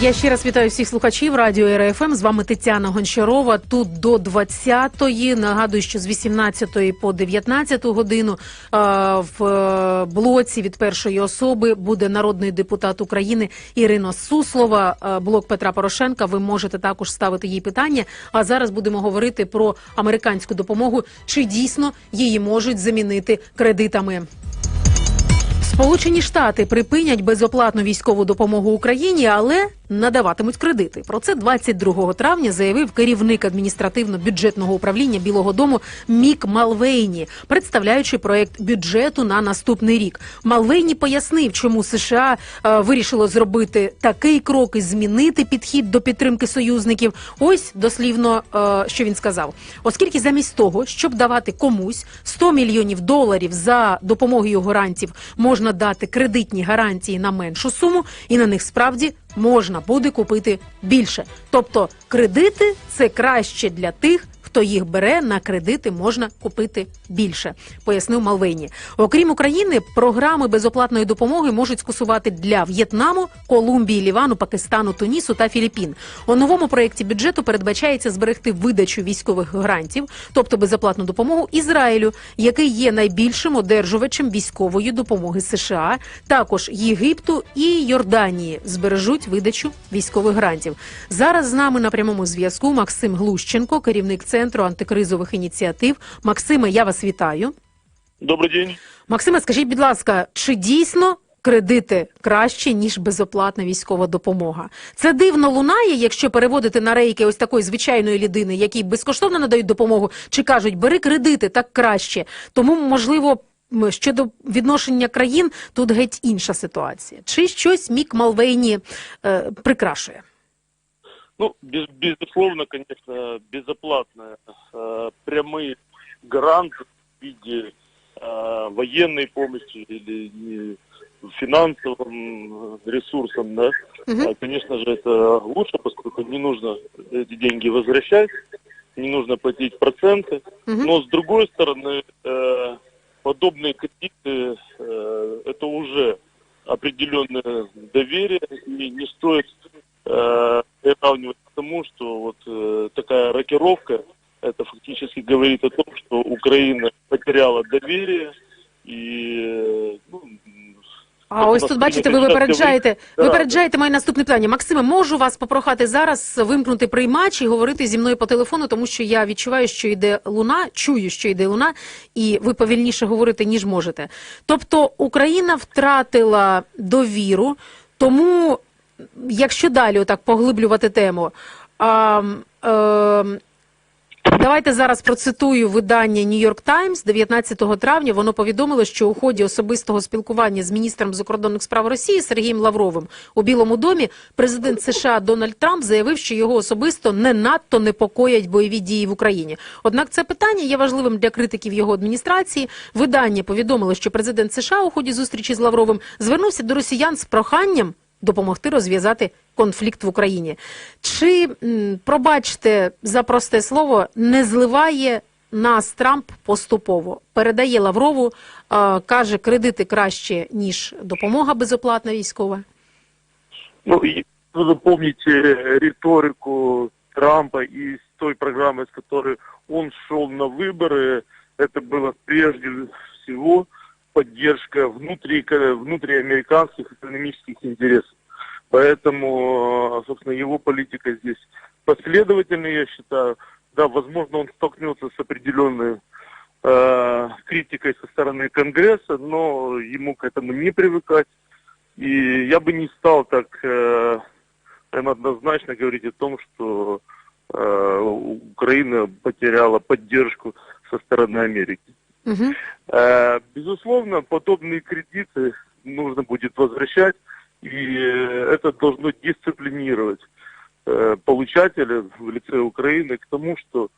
Я ще раз вітаю всіх слухачів радіо РФМ. З вами Тетяна Гончарова. Тут до 20-ї. Нагадую, що з 18-ї по 19 годину в е, блоці від першої особи буде народний депутат України Ірина Суслова. Е, Блок Петра Порошенка. Ви можете також ставити їй питання. А зараз будемо говорити про американську допомогу. Чи дійсно її можуть замінити кредитами? Сполучені Штати припинять безоплатну військову допомогу Україні, але надаватимуть кредити. Про це 22 травня заявив керівник адміністративно-бюджетного управління Білого Дому Мік Малвейні, представляючи проект бюджету на наступний рік. Малвейні пояснив, чому США е, вирішило зробити такий крок і змінити підхід до підтримки союзників. Ось дослівно, е, що він сказав, оскільки замість того, щоб давати комусь 100 мільйонів доларів за допомогою гарантів, можна дати кредитні гарантії на меншу суму, і на них справді можна буде купити більше. Тобто кредити це краще для тих. Хто їх бере на кредити, можна купити більше, пояснив Малвейні. Окрім України, програми безоплатної допомоги можуть скасувати для В'єтнаму, Колумбії, Лівану, Пакистану, Тунісу та Філіппін. У новому проєкті бюджету передбачається зберегти видачу військових грантів, тобто безоплатну допомогу Ізраїлю, який є найбільшим одержувачем військової допомоги США. Також Єгипту і Йорданії збережуть видачу військових грантів. Зараз з нами на прямому зв'язку Максим Глущенко, керівник центру антикризових ініціатив. Максиме, я вас вітаю. Добрый день. Максиме, скажіть, будь ласка, чи дійсно кредити краще ніж безоплатна військова допомога? Це дивно лунає, якщо переводити на рейки ось такої звичайної людини, які безкоштовно надають допомогу, чи кажуть, бери кредити так краще. Тому можливо. м, Щодо відношення країн, тут геть інша ситуація. Чи щось Мік Малвейні е, прикрашує? Ну, без- безусловно, конечно, безоплатные э, прямые гранты в виде э, военной помощи или не, финансовым ресурсом, да. А, конечно же, это лучше, поскольку не нужно эти деньги возвращать, не нужно платить проценты. Мгм. Но с другой стороны, э, подобные кредиты э, это уже определенное доверие, и не стоит э, приравнивать к тому, что вот э, такая рокировка, фактически говорит о том, что Украина потеряла доверие и ну, А ось тут бачите, ви випереджаєте, випереджаєте моє наступне питання. Максиме, можу вас попрохати зараз вимкнути приймач і говорити зі мною по телефону, тому що я відчуваю, що йде луна, чую, що йде луна, і ви повільніше говорите, ніж можете. Тобто Україна втратила довіру, тому якщо далі отак поглиблювати тему. А, е, Давайте зараз процитую видання York Times 19 травня. Воно повідомило, що у ході особистого спілкування з міністром закордонних справ Росії Сергієм Лавровим у Білому домі президент США Дональд Трамп заявив, що його особисто не надто непокоять бойові дії в Україні. Однак це питання є важливим для критиків його адміністрації. Видання повідомило, що президент США у ході зустрічі з Лавровим звернувся до росіян з проханням допомогти розв'язати конфлікт в Україні. Чи м, пробачте за просте слово, не зливає нас Трамп поступово? Передає Лаврову, е, каже, кредити краще ніж допомога безоплатна військова. Ну, и вы помните риторику Трампа из той программы, с которой он шел на выборы, это было прежде всего поддержка внутри, внутриамериканских экономических интересов. Поэтому, э, собственно, его политика здесь последовательная, я считаю. Да, возможно, он столкнется с определенной э, критикой со стороны Конгресса, но ему к этому не привыкать. И я бы не стал так э, прям однозначно говорить о том, что э, Украина потеряла поддержку со стороны Америки. Угу. Э, безусловно, подобные кредиты нужно будет возвращать, и это должно дисциплинировать э, получателя в лице Украины к тому, что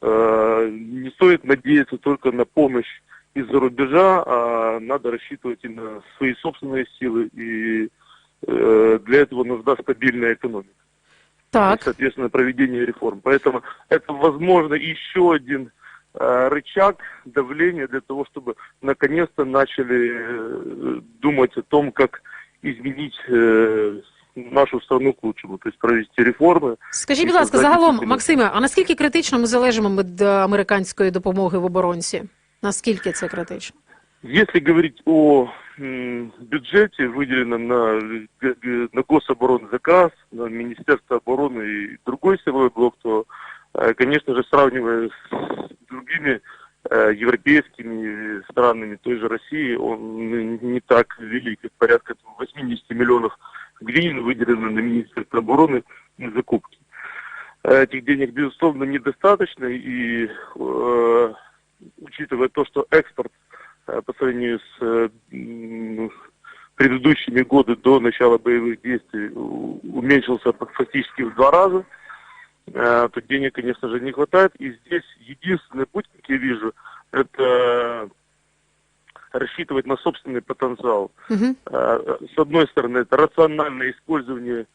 э, не стоит надеяться только на помощь из-за рубежа, а надо рассчитывать и на свои собственные силы, и э, для этого нужна стабильная экономика. и, Так. соответственно, проведение реформ. Поэтому это, возможно, еще один рычаг давления для того, чтобы наконец-то начали э, думать о том, как изменить э, нашу страну к лучшему, то есть провести реформы. Скажіть, І будь ласка, создати загалом, дійсно- Максиме, а наскільки критично ми залежимо від е, американської допомоги в оборонці? Наскільки це критично? Если говорить о м, бюджете, выделенном на, г- г- на гособоронный заказ, на Министерство обороны и другой силовой блок, то, э, конечно же, сравнивая с другими э, европейскими странами той же России, он не так велик, порядка 80 миллионов гривен выделено на Министерство обороны на закупки. Э, Этих денег, безусловно, недостаточно, и э, учитывая то, что экспорт э, по сравнению с э, предыдущими годы до начала боевых действий уменьшился фактически в два раза, то денег, конечно же, не хватает. И здесь единственный путь, как я вижу, это рассчитывать на собственный потенциал. Угу. Э, С одной стороны, это рациональное использование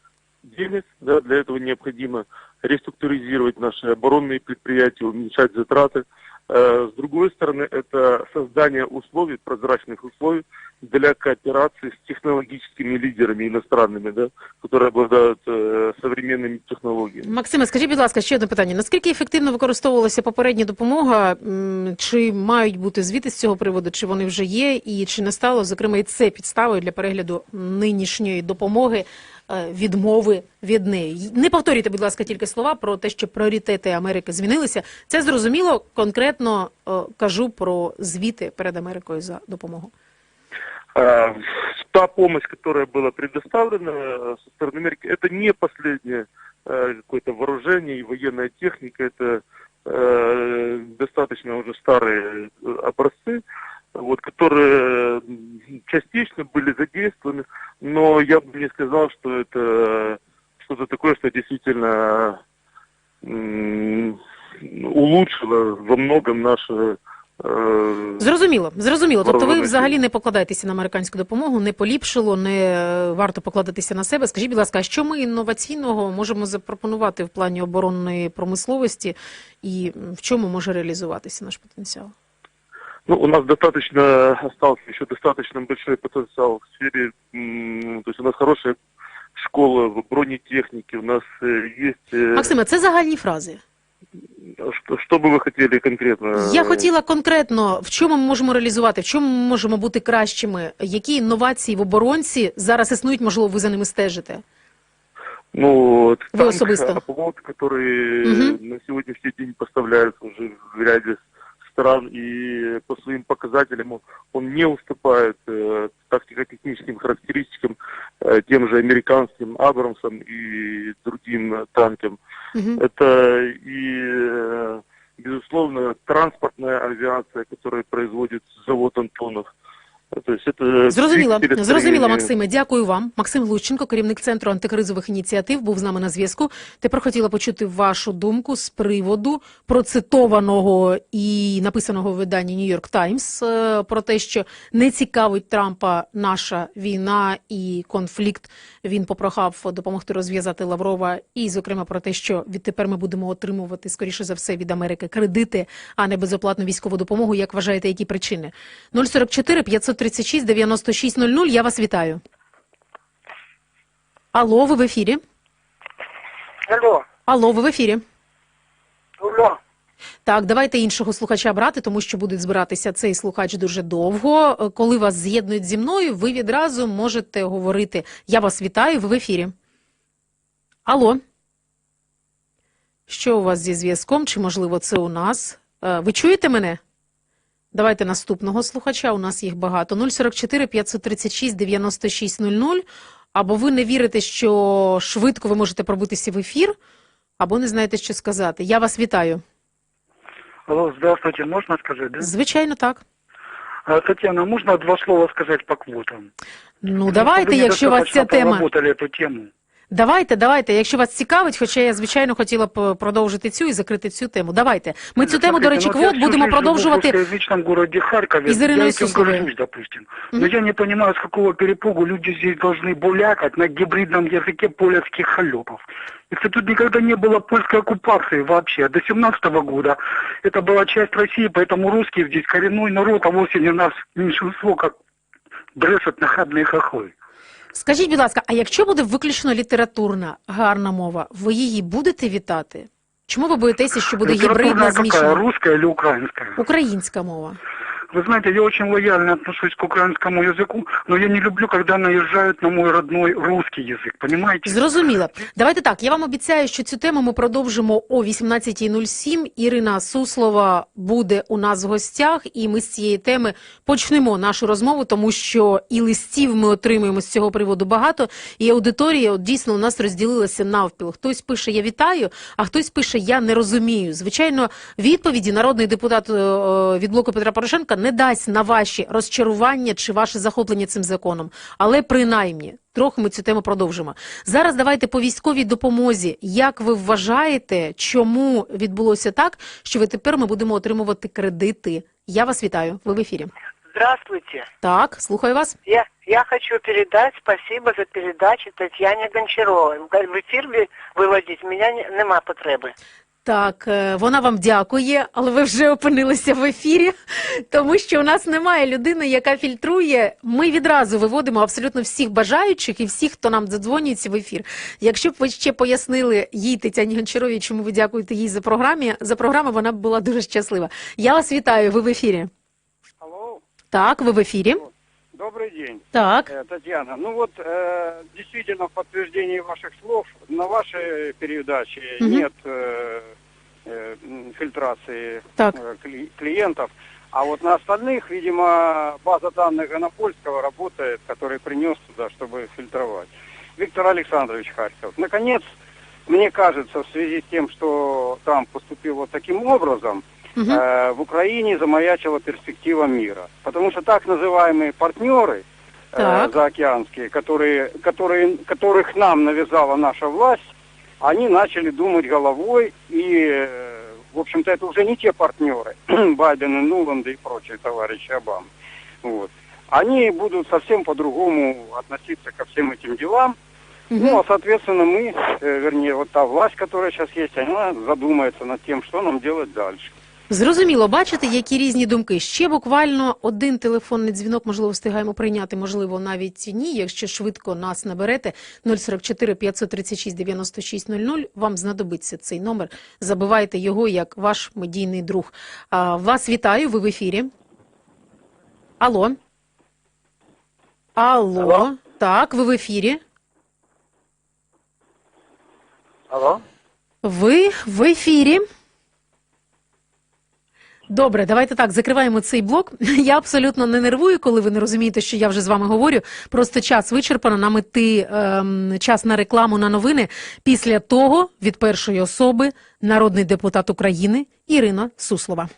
денег, да, для этого необходимо реструктуризировать наши оборонные предприятия, уменьшать затраты. Э, С другой стороны, это создание условий, прозрачных условий для кооперации с технологическими лидерами иностранными, да, которые обладают э, современными технологиями. Максиме, скажіть, будь ласка, ще одне питання. Наскільки ефективно використовувалася попередня допомога? М, Чи мають бути звіти з цього приводу, чи вони вже є, і чи не стало, зокрема, і це підставою для перегляду нинішньої допомоги, е, відмови від неї? Не повторюйте, будь ласка, тільки слова про те, що пріоритети Америки змінилися. Це зрозуміло. Конкретно е, кажу про звіти перед Америкою за допомогу. А, Та помощь, которая была предоставлена э, со стороны Америки, это не последнее э, какое-то вооружение и военная техника, это э, достаточно уже старые э, образцы, вот, которые м, частично были задействованы, но я бы не сказал, что это что-то такое, что действительно м, улучшило во многом наше э, Зрозуміло, зрозуміло. Тобто ви Вооружених взагалі не покладаєтеся на американську допомогу, не поліпшило, не е, варто покладатися на себе. Скажіть, будь ласка, а що ми інноваційного можемо запропонувати в плані оборонної промисловості і м, в чому може реалізуватися наш потенціал? Ну, у нас достаточно остался еще достаточно большой потенциал в сфере, м, то есть у нас хорошая школа в бронетехнике, у нас э, есть... э, Максиме, це загальні фрази. что, что бы вы хотели конкретно? Я хотіла конкретно, в чому ми можемо реалізувати, в чому ми можемо бути кращими, які інновації в оборонці зараз існують, можливо, ви за ними стежите. Ну, вот Вы танк особисто. «Аполлон», который Мгм. на сегодняшний день поставляется уже в ряде стран, и по своим показателям он, не уступает э, тактико-техническим характеристикам э, тем же американским «Абрамсам» и другим э, танкам. Угу. Это и, э, безусловно, транспортная авиация, которая производит завод Антонов. То есть Зрозуміло, зрозуміло. Максиме. Дякую вам. Максим Лущенко, керівник центру антикризових ініціатив, був з нами на зв'язку. Тепер хотіла почути вашу думку з приводу процитованого і написаного в виданні New York Times е, про те, що не цікавить Трампа наша війна і конфлікт. Він попрохав допомогти розв'язати Лаврова, і, зокрема, про те, що відтепер ми будемо отримувати скоріше за все від Америки кредити, а не безоплатну військову допомогу. Як вважаєте, які причини? 044 536 96 00. Я вас вітаю. Алло, ви в ефірі? Алло, Алло, ви в ефірі. алло. Так, давайте іншого слухача брати, тому що буде збиратися цей слухач дуже довго. Коли вас з'єднують зі мною, ви відразу можете говорити. Я вас вітаю, ви в ефірі. Алло. Що у вас зі зв'язком? Чи можливо це у нас? Е, Ви чуєте мене? Давайте наступного слухача. У нас їх багато. 044 536 96 00. Або ви не вірите, що швидко ви можете пробитися в ефір, або не знаєте, що сказати. Я вас вітаю. Алло, здравствуйте, можно сказать, да? Звичайно, так. А, Татьяна, можно два слова сказать по квотам? Ну, давайте, якщо вас ця тема. эту тему. Давайте, давайте, якщо вас цікавить, хоча я, звичайно, хотіла б продовжити цю і закрити цю тему. Давайте. Ми цю тему, до Смотрите, речі, ну вот я квот всю будемо жизнь живу продовжувати. в русскоязычном городе Харькове. Из Ирины я этим Иисусовой. горжусь, допустим. Но Мгм. я не понимаю, с какого перепугу люди здесь должны булякать на гибридном языке полевских холопов. Если тут никогда не было польской оккупации вообще. До 17 года это была часть России, поэтому русские здесь коренной народ, а вовсе не нас меньшинство, как брешут нахабные хохлы. Скажіть, будь ласка, а якщо буде виключно літературна гарна мова, ви її будете вітати? Чому ви боїтеся, що буде гібридна змішана? русская или украинская? Українська мова. Вы знаете, я очень лояльно отношусь к украинскому языку, но я не люблю, когда наезжают на мой родной русский язык, понимаете? Зрозуміло. Давайте так. Я вам обіцяю, що цю тему ми продовжимо о 18.07. Ірина Суслова буде у нас в гостях, і ми з цієї теми почнемо нашу розмову, тому що і листів ми отримуємо з цього приводу багато. І аудиторія от, дійсно у нас розділилася навпіл. Хтось пише Я вітаю, а хтось пише Я не розумію. Звичайно, відповіді народний депутат е, від блоку Петра Порошенка не дасть на ваші розчарування чи ваше захоплення цим законом, але принаймні. Трохи ми цю тему продовжимо. Зараз давайте по військовій допомозі. Як ви вважаєте, чому відбулося так, що ви тепер ми будемо отримувати кредити? Я вас вітаю. Ви в ефірі. Здравствуйте. Так, слухаю вас. Я, я хочу передать спасибо за передачу Тетяне Гончаровой. В ефір ви- виводить мене не- нема потреби. Так, е, вона вам дякує, але ви вже опинилися в ефірі, тому що у нас немає людини, яка фільтрує. Ми відразу виводимо абсолютно всіх бажаючих і всіх, хто нам задзвонюється в ефір. Якщо б ви ще пояснили їй Тетяні Гончаровій, чому ви дякуєте їй за програмі, за програму, вона б була дуже щаслива. Я вас вітаю. Ви в ефірі. Алло, Так, ви в ефірі. добрый день, Так, Э, Татьяна. Ну вот, э, действительно, в подтверждении ваших слов, на вашей передаче Мгм. нет э, э, м, фильтрации так. э, кли- клиентов, а вот на остальных, видимо, база данных Гонопольского работает, который принес туда, чтобы фильтровать. Виктор Александрович Харьков. Наконец, мне кажется, в связи с тем, что Трамп поступил вот таким образом, Угу. э, в Украине замаячила перспектива мира. Потому что так называемые партнеры Так. э, заокеанские, которые, которые, которых нам навязала наша власть, они начали думать головой и, э, в общем-то, это уже не те партнеры, Байден и Нуланд и прочие товарищи Обамы. Вот. Они будут совсем по-другому относиться ко всем этим делам. Ну, а, соответственно, мы, э, вернее, вот та власть, которая сейчас есть, она задумается над тем, что нам делать дальше. Зрозуміло, бачите, які різні думки. Ще буквально один телефонний дзвінок, можливо, встигаємо прийняти, можливо, навіть ні. Якщо швидко нас наберете 044 536 96 00, вам знадобиться цей номер. Забивайте його як ваш медійний друг. А, вас вітаю, ви в ефірі. Алло. Алло. Алло. Так, ви в ефірі. Алло? Ви в ефірі. Добре, давайте так закриваємо цей блок. Я абсолютно не нервую, коли ви не розумієте, що я вже з вами говорю. Просто час вичерпано. Нам іти ем, час на рекламу на новини. Після того від першої особи народний депутат України Ірина Суслова.